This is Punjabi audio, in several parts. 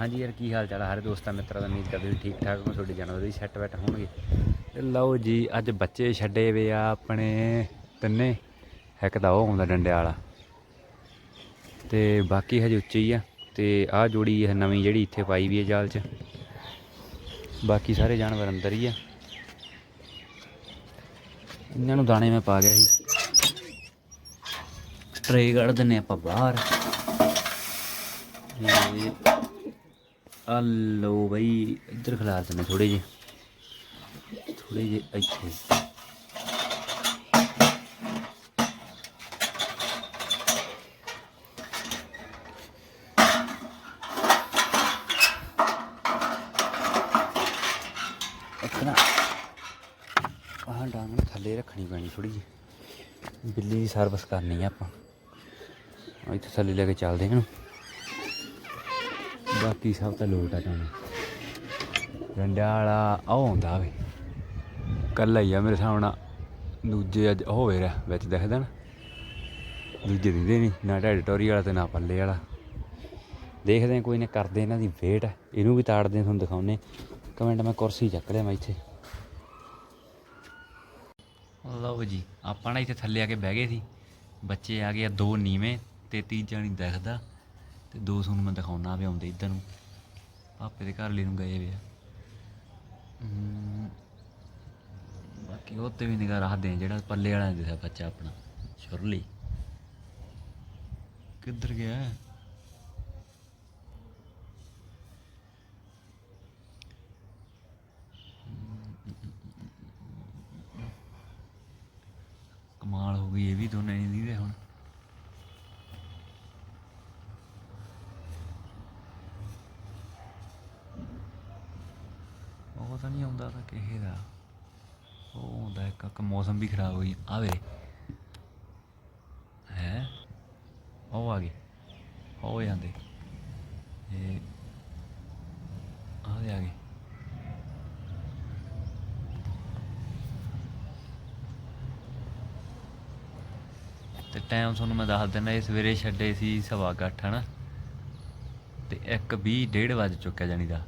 ਹਾਂਜੀ ਯਾਰ, ਕੀ ਹਾਲ ਚਾਲ ਹੈ ਸਾਰੇ ਦੋਸਤਾਂ ਮਿੱਤਰਾਂ ਦਾ, ਉਮੀਦ ਕਰਦੇ ਵੀ ਠੀਕ ਠਾਕ ਹੋ ਤੁਹਾਡੇ ਜਾਨਵਰ ਵੀ ਸੈੱਟ ਬੈਠ ਹੋਣਗੇ। ਤੇ ਲਓ ਜੀ, ਅੱਜ ਬੱਚੇ ਛੱਡੇ ਵੇ ਆ ਆਪਣੇ ਤਿੰਨੇ। ਇੱਕ ਤਾਂ ਉਹ ਆਉਂਦਾ ਡੰਡੇ ਵਾਲਾ। ਤੇ ਬਾਕੀ ਹਜੇ ਉੱਚੇ ਹੀ ਆ। ਤੇ ਆਹ ਜੋੜੀ ਇਹ ਨਵੀਂ ਜਿਹੜੀ ਇੱਥੇ ਪਾਈ ਵੀ ਹੈ ਜਾਲ 'ਚ। ਬਾਕੀ ਸਾਰੇ ਜਾਨਵਰ ਅੰਦਰ ਹੀ ਆ। ਇਹਨਾਂ ਨੂੰ ਦਾਣੇ ਮੈਂ ਪਾ ਗਿਆ ਸੀ। ਟਰੇ ਕੱਢ ਦਿੰਨੇ ਆਪਾਂ ਬਾਹਰ। ਇਹ ਆ ਲਓ ਬਈ, ਇੱਧਰ ਖਿਲਾਰ ਦਿੰਨੇ ਥੋੜੇ ਜਿਹੇ। ਥੋੜੇ ਜਿਹੇ ਇੱਥੇ। ਇਤਨਾ ਆਹ ਡਾਂਗ ਨੂੰ ਥੱਲੇ ਰੱਖਣੀ ਪੈਣੀ ਥੋੜੀ ਜਿਹੀ। ਬਿੱਲੀ ਦੀ ਸਰਵਿਸ ਕਰਨੀ ਆ ਆਪਾਂ। ਇੱਥੇ ਥੱਲੇ ਲੈ ਕੇ ਚੱਲਦੇ ਹਾਂ ਬਾਕੀ ਸਭ ਤਾਂ ਲੋਟ ਆ ਤੁਹਾਨੂੰ ਰੰਡਿਆ ਵਾਲਾ ਉਹ ਹੁੰਦਾ ਵੇ। ਕੱਲਾ ਹੀ ਆ ਮੇਰੇ ਸਾਹਮਣਾ। ਦੂਜੇ ਅੱਜ ਹੋਵੇ ਰਿਹਾ ਵਿੱਚ ਦਿਖਦਾ ਨਾ ਦੂਜੇ ਦਿੰਦੇ ਨਹੀਂ, ਨਾ ਟੈਰੀਟੋਰੀ ਵਾਲਾ ਤੇ ਨਾ ਪੱਲੇ ਵਾਲਾ। ਦੇਖਦੇ ਹਾਂ, ਕੋਈ ਨੇ ਕਰਦੇ ਇਹਨਾਂ ਦੀ ਵੇਟ। ਇਹਨੂੰ ਵੀ ਤਾੜਦੇ ਤੁਹਾਨੂੰ ਦਿਖਾਉਨੇ ਕਮੈਂਟ ਮੈਂ ਕੁਰਸੀ ਚੱਕ ਲਿਆ ਮੈਂ ਇੱਥੇ। ਲਓ ਜੀ, ਆਪਾਂ ਨਾ ਇੱਥੇ ਥੱਲੇ ਆ ਕੇ ਬਹਿ ਗਏ ਸੀ। ਬੱਚੇ ਆ ਗਏ ਆ ਦੋ ਨੀਵੇਂ ਤੇ ਤੀਜਾ ਨਹੀਂ ਦਿਖਦਾ। ਤੇ ਦੋ ਤੁਹਾਨੂੰ ਮੈਂ ਦਿਖਾਉਣਾ ਵੀ ਆਉਂਦੇ ਇੱਧਰ ਨੂੰ। ਪਾਪੇ ਦੇ ਘਰ ਲਈ ਨੂੰ ਗਏ ਵੇ ਆ। ਬਾਕੀ ਉਹ ਤੇ ਵੀ ਨਿਗਾਹ ਰੱਖਦੇ ਆ ਜਿਹੜਾ ਪੱਲੇ ਵਾਲਾ ਦਿਸਾ ਬੱਚਾ ਆਪਣਾ ਸ਼ੁਰਲੀ। ਕਿੱਧਰ ਗਿਆ? ਕਮਾਲ ਹੋ ਗਈ ਇਹ ਵੀ ਦੋਨੇ ਨਹੀਂ ਦੀਦੇ ਹੁਣ ਉਹ ਤਾਂ ਨਹੀਂ ਆਉਂਦਾ ਤਾਂ ਕਿਸੇ ਦਾ। ਉਹ ਆਉਂਦਾ ਇੱਕ ਇੱਕ ਮੌਸਮ ਵੀ ਖਰਾਬ ਹੋਈ। ਆਵੇ ਹੈ? ਉਹ ਆ ਗਏ। ਹੋ ਜਾਂਦੇ। ਇਹ ਆਦੇ ਆ ਗਏ। ਤੇ ਟਾਈਮ ਤੁਹਾਨੂੰ ਮੈਂ ਦੱਸ ਦਿੰਦਾ, ਇਹ ਸਵੇਰੇ ਛੱਡੇ ਸੀ ਸਵਾ ਕੁ ਅੱਠ, ਹਨਾ? ਤੇ 1 ਵੀਹ, ਡੇਢ ਵੱਜ ਚੁੱਕਿਆ ਜਾਣੀ ਦਾ।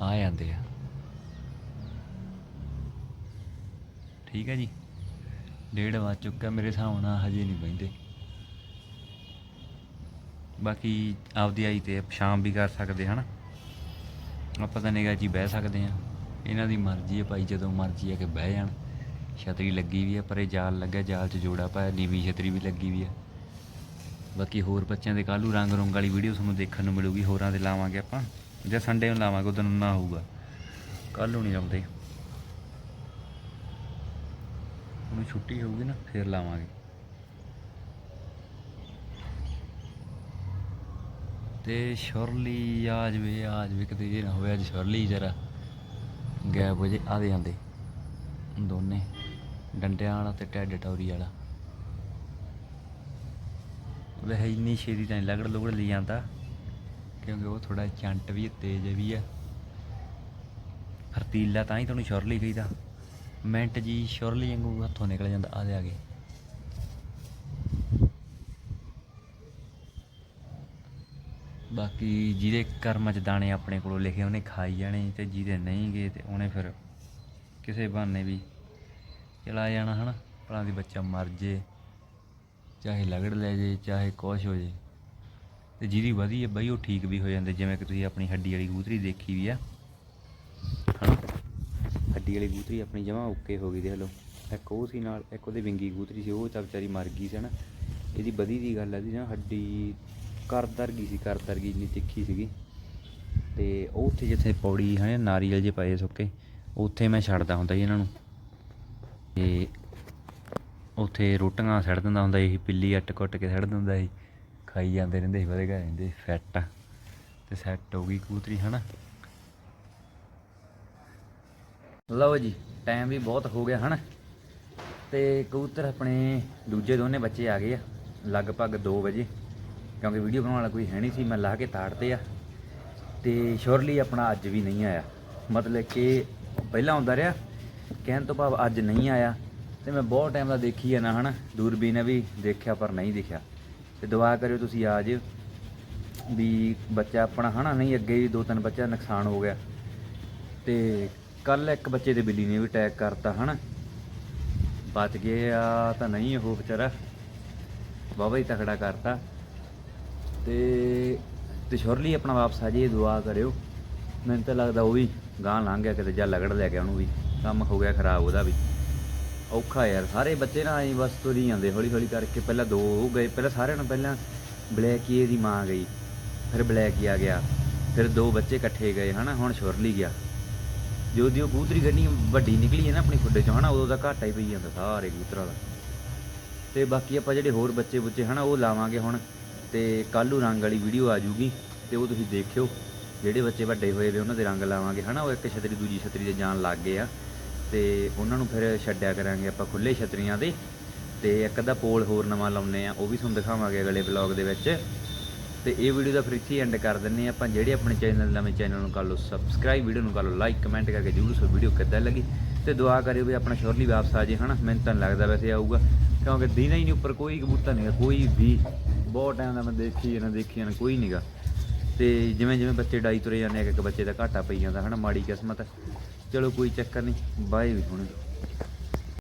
ਆ ਜਾਂਦੇ ਆ। ਠੀਕ ਹੈ ਜੀ। ਡੇਢ ਵੱਜ ਚੁੱਕਾ, ਮੇਰੇ ਹਿਸਾਬ ਨਾਲ ਹਜੇ ਨਹੀਂ ਬੈਂਦੇ ਬਾਕੀ ਆਪਦੀ ਆਈ ਤੇ ਸ਼ਾਮ ਵੀ ਕਰ ਸਕਦੇ, ਹਨ? ਆਪਾਂ ਤਾਂ ਨਿਗਾਹ ਜੀ ਬਹਿ ਸਕਦੇ ਆ ਇਹਨਾਂ ਦੀ ਮਰਜ਼ੀ ਹੈ ਭਾਈ, ਜਦੋਂ ਮਰਜ਼ੀ ਆ ਕਿ ਬਹਿ ਜਾਣ। ਛਤਰੀ ਲੱਗੀ ਵੀ ਹੈ ਪਰੇ ਜਾਲ ਲੱਗਾ, ਜਾਲ 'ਚ ਜੋੜਾ ਪਾਇਆ ਨੀਵੀਂ ਛਤਰੀ ਵੀ ਲੱਗੀ ਵੀ ਆ। ਬਾਕੀ ਹੋਰ ਬੱਚਿਆਂ ਦੇ ਕੱਲ੍ਹ ਰੰਗ ਰੰਗ ਵਾਲੀ ਵੀਡੀਓ ਤੁਹਾਨੂੰ ਦੇਖਣ ਨੂੰ ਮਿਲੂਗੀ, ਹੋਰਾਂ ਦੇ ਲਾਵਾਂਗੇ ਆਪਾਂ। ਜੇ ਸੰਡੇ ਨੂੰ ਲਾਵਾਂਗੇ, ਉਦੋਂ ਨਾ ਹੋਊਗਾ। ਕੱਲ ਨੂੰ ਨਹੀਂ ਲਾਉਂਦੇ। ਉਹਨੂੰ ਛੁੱਟੀ ਹੋਊਗੀ ਨਾ, ਫਿਰ ਲਾਵਾਂਗੇ। ਤੇ ਸ਼ੁਰਲੀ ਆ ਜਵੇ ਆ ਜਵੇ, ਕਿਤੇ ਇਹ ਨਾ ਹੋਵੇ ਅੱਜ ਸ਼ੁਰਲੀ ਜਰਾ। ਗੈਪ ਹੋ ਜੇ ਆਦੇ। ਜਾਂਦੇ ਦੋਨੇ, ਡੰਡਿਆਂ ਵਾਲਾ ਤੇ ਟੈਡ ਟੌਰੀ ਵਾਲਾ। ਵੈਸੇ ਇੰਨੀ ਛੇਤੀ ਤਾਂ ਲਗੜ ਲੁਗੜ ਲਈ ਜਾਂਦਾ। ਕਿਉਂਕਿ ਉਹ ਥੋੜਾ ਚੰਟ ਵੀ ਤੇਜ਼ ਵੀ ਆ ਫਰਤੀਲਾ ਤਾਂ ਹੀ ਤੁਹਾਨੂੰ ਸ਼ੁਰਲੀ ਕਹੀਦਾ। ਮਿੰਟ ਜੀ, ਸ਼ੁਰਲੀ ਵਾਂਗੂ ਹੱਥੋਂ ਨਿਕਲ ਜਾਂਦਾ ਆਦੇ ਆ ਗਏ ਬਾਕੀ ਜਿਹਦੇ ਕਰਮਾਂ 'ਚ ਦਾਣੇ ਆਪਣੇ ਕੋਲੋਂ ਲਿਖੇ, ਉਹਨੇ ਖਾਈ ਜਾਣੇ ਤੇ ਜਿਹਦੇ ਨਹੀਂ ਗਏ ਤੇ ਉਹਨੇ ਫਿਰ ਕਿਸੇ ਬਹਾਨੇ ਵੀ ਚਲਾ ਜਾਣਾ, ਹਨਾ? ਭਲਾ ਦੀ ਬੱਚਾ ਮਰ ਜੇ, ਚਾਹੇ ਲਗੜ ਲੈ ਜੇ, ਚਾਹੇ ਕੁਛ ਹੋ ਜੇ। ਤੇ ਜਿਹਦੀ ਵਧੀ ਹੈ ਬਈ, ਉਹ ਠੀਕ ਵੀ ਹੋ ਜਾਂਦੇ, ਜਿਵੇਂ ਕਿ ਤੁਸੀਂ ਆਪਣੀ ਹੱਡੀ ਵਾਲੀ ਕਬੂਤਰੀ ਦੇਖੀ ਵੀ ਆ। ਹਨਾ? ਹੱਡੀ ਵਾਲੀ ਕਬੂਤਰੀ ਆਪਣੀ ਜਮਾਂ ਓਕੇ ਹੋ ਗਈ, ਦੇਖ ਲਓ। ਇੱਕ ਉਹ ਸੀ ਨਾਲ, ਇੱਕ ਉਹਦੇ ਵਿੰਗੀ ਕਬੂਤਰੀ ਸੀ, ਉਹ ਤਾਂ ਵਿਚਾਰੀ ਮਰ ਗਈ ਸੀ ਨਾ ਇਹਦੀ ਵਧੀ ਦੀ ਗੱਲ ਹੈ ਦੀ ਨਾ ਹੱਡੀ ਕਰਦਰ ਗਈ ਸੀ ਕਰਦਰ ਗਈ ਇੰਨੀ ਤਿੱਖੀ ਸੀਗੀ। ਤੇ ਉਹ ਉੱਥੇ ਜਿੱਥੇ ਪੌੜੀ ਹੈ ਨਾਰੀਅਲ ਜੇ ਪਏ ਸੁੱਕੇ, ਉੱਥੇ ਮੈਂ ਛੱਡਦਾ ਹੁੰਦਾ ਸੀ ਇਹਨਾਂ ਨੂੰ। ਤੇ ਉੱਥੇ ਰੋਟੀਆਂ ਸੜ ਦਿੰਦਾ ਹੁੰਦਾ ਸੀ, ਪਿੱਲੀ ਅੱਟ ਕੁੱਟ ਕੇ ਸੜ ਦਿੰਦਾ ਸੀ। ਖਾਈ ਜਾਂਦੇ ਰਹਿੰਦੇ ਸੀ ਵਧੇਗਾ ਰਹਿੰਦੇ ਫਿੱਟ ਤੇ ਸੈੱਟ ਹੋ ਗਈ ਕਬੂਤਰੀ, ਹਨਾ? ਲਓ ਜੀ ਟਾਈਮ ਵੀ ਬਹੁਤ ਹੋ ਗਿਆ, ਹਨਾ? ਤੇ ਕਬੂਤਰ ਆਪਣੇ ਦੂਜੇ ਦੋਨੇ ਬੱਚੇ ਆ ਗਏ ਆ, ਲਗਭਗ 2 ਵਜੇ। ਕਿਉਂਕਿ ਵੀਡੀਓ ਬਣਾਉਣ ਵਾਲਾ ਕੋਈ ਹੈ ਨਹੀਂ ਸੀ, ਮੈਂ ਲਾ ਕੇ ਤਾੜਤੇ ਆ। ਤੇ ਸ਼ੋਰਲੀ ਆਪਣਾ ਅੱਜ ਵੀ ਨਹੀਂ ਆਇਆ। ਮਤਲਬ ਕਿ ਪਹਿਲਾਂ ਆਉਂਦਾ ਰਿਹਾ, ਕਹਿਣ ਤੋਂ ਭਾਵ ਅੱਜ ਨਹੀਂ ਆਇਆ। ਤੇ ਮੈਂ ਬਹੁਤ ਟਾਈਮ ਦਾ ਦੇਖੀ ਆ ਨਾ ਹਨਾ? ਦੂਰਬੀਨ ਵੀ, ਦੇਖਿਆ ਪਰ ਨਹੀਂ ਦਿਖਿਆ। ਤੇ ਦੁਆ ਕਰਿਓ ਤੁਸੀਂ ਆ ਜਿਓ। ਵੀ ਬੱਚਾ ਆਪਣਾ ਹਨਾ, ਨਹੀਂ ਅੱਗੇ ਵੀ ਦੋ ਤਿੰਨ ਬੱਚਾ ਨੁਕਸਾਨ ਹੋ ਗਿਆ। ਤੇ ਕੱਲ ਇੱਕ ਬੱਚੇ ਦੇ ਬਿੱਲੀ ਨੇ ਵੀ ਅਟੈਕ ਕਰਤਾ ਹਨਾ। ਬਚ ਗਿਆ ਤਾਂ ਨਹੀਂ ਉਹ ਵਿਚਾਰਾ। ਬਾਬਾ ਹੀ ਤਕੜਾ ਕਰਤਾ। ਤੇ ਤੇ ਸ਼ੁਰਲੀ ਆਪਣਾ ਵਾਪਸ ਆ ਜੇ ਦੁਆ ਕਰਿਓ। ਮੈਨੂੰ ਤਾਂ ਲੱਗਦਾ ਉਹ ਵੀ ਗਾਂ ਲੰਘ ਗਿਆ ਕਿਤੇ ਜਾਂ ਲਗੜ ਲੈ ਗਿਆ ਉਹਨੂੰ ਵੀ। ਕੰਮ ਹੋ ਗਿਆ ਖਰਾਬ ਉਹਦਾ ਵੀ। ਔਖਾ ਯਾਰ, ਸਾਰੇ ਬੱਚੇ ਨਾ ਐਂ ਬਸ ਤੁਰੀ ਜਾਂਦੇ ਹੌਲੀ ਹੌਲੀ ਕਰਕੇ ਪਹਿਲਾਂ ਦੋ ਉਹ ਗਏ, ਪਹਿਲਾਂ ਸਾਰਿਆਂ ਨੂੰ ਪਹਿਲਾਂ ਬਲੈਕੀਏ ਦੀ ਮਾਂ ਗਈ, ਫਿਰ ਬਲੈਕੀ ਆ ਗਿਆ, ਫਿਰ ਦੋ ਬੱਚੇ ਇਕੱਠੇ ਗਏ, ਹਨਾ, ਹੁਣ ਸ਼ੁਰਲੀ ਗਿਆ। ਜਦੋਂ ਦੀ ਉਹ ਕਬੂਤਰੀ ਗੱਡੀ ਵੱਡੀ ਨਿਕਲੀ ਹੈ ਨਾ ਆਪਣੀ ਖੁੱਡੇ ਚੋਂ, ਹਨਾ, ਉਦੋਂ ਦਾ ਘਾਟਾ ਹੀ ਪਈ ਜਾਂਦਾ ਸਾਰੇ ਕੂਤਰਾ ਦਾ। ਤੇ ਬਾਕੀ ਆਪਾਂ ਜਿਹੜੇ ਹੋਰ ਬੱਚੇ ਬੁੱਚੇ, ਹਨਾ, ਉਹ ਲਾਵਾਂਗੇ ਹੁਣ, ਤੇ ਕੱਲ੍ਹ ਰੰਗ ਵਾਲੀ ਵੀਡੀਓ ਆ ਜੂਗੀ ਤੇ ਉਹ ਤੁਸੀਂ ਦੇਖਿਓ, ਜਿਹੜੇ ਬੱਚੇ ਵੱਡੇ ਹੋਏ ਵੇ, ਉਹਨਾਂ ਦੇ ਰੰਗ ਲਾਵਾਂਗੇ, ਹਨਾ, ਉਹ ਇੱਕ ਛਤਰੀ, ਦੂਜੀ ਛਤਰੀ 'ਤੇ ਜਾਣ ਲੱਗ ਗਏ ਆ। ਤੇ ਉਹਨਾਂ ਨੂੰ ਫਿਰ ਛੱਡਿਆ ਕਰਾਂਗੇ ਆਪਾਂ ਖੁੱਲੇ ਛਤਰੀਆਂ ਦੇ ਤੇ ਇੱਕ ਅੱਧਾ ਪੋਲ ਹੋਰ ਨਵਾਂ ਲਾਉਨੇ ਆ ਉਹ ਵੀ ਤੁਹਾਨੂੰ ਦਿਖਾਵਾਂਗੇ ਅਗਲੇ ਵਲੌਗ ਦੇ ਵਿੱਚ। ਤੇ ਇਹ ਵੀਡੀਓ ਦਾ ਫਿਰ ਇੱਥੇ ਐਂਡ ਕਰ ਦਿੰਨੇ ਆ ਆਪਾਂ। ਜਿਹੜੇ ਆਪਣੇ ਚੈਨਲ ਨਵੇਂ ਚੈਨਲ ਨੂੰ ਕਰ ਲਓ ਸਬਸਕ੍ਰਾਈਬ ਵੀਡੀਓ ਨੂੰ ਕਰ ਲਓ ਲਾਈਕ ਕਮੈਂਟ ਕਰਕੇ ਜਰੂਰ ਸੋ ਵੀਡੀਓ ਕਿੱਦਾਂ ਲੱਗੀ। ਤੇ ਦੁਆ ਕਰਿਓ ਵੀ ਆਪਣਾ ਸ਼ੋਰਲੀ ਵਾਪਸ ਆ ਜੇ, ਹਨਾ? ਮੈਨੂੰ ਤਾਂ ਨੀ ਲੱਗਦਾ ਵੈਸੇ ਆਊਗਾ। ਕਿਉਂਕਿ ਦਿਨ ਹੀ ਨਹੀਂ ਉੱਪਰ ਕੋਈ ਕਬੂਤਰ ਨਹੀਂਗਾ ਕੋਈ ਵੀ। ਬਹੁਤ ਟਾਈਮ ਦਾ ਮੈਂ ਦੇਖੀ ਨਾ ਦੇਖੀ ਨਾ ਕੋਈ ਨਹੀਂਗਾ ਤੇ ਜਿਵੇਂ ਜਿਵੇਂ ਬੱਚੇ ਡਾਈ ਤੁਰੇ ਜਾਂਦੇ ਆ ਕਿ ਇੱਕ ਬੱਚੇ ਦਾ ਘਾਟਾ ਪਈ ਜਾਂਦਾ, ਹਨਾ? ਮਾੜੀ ਕਿਸਮਤ। ਚਲੋ ਕੋਈ ਚੱਕਰ ਨਹੀਂ ਬਾਏ ਵੀ ਹੁਣ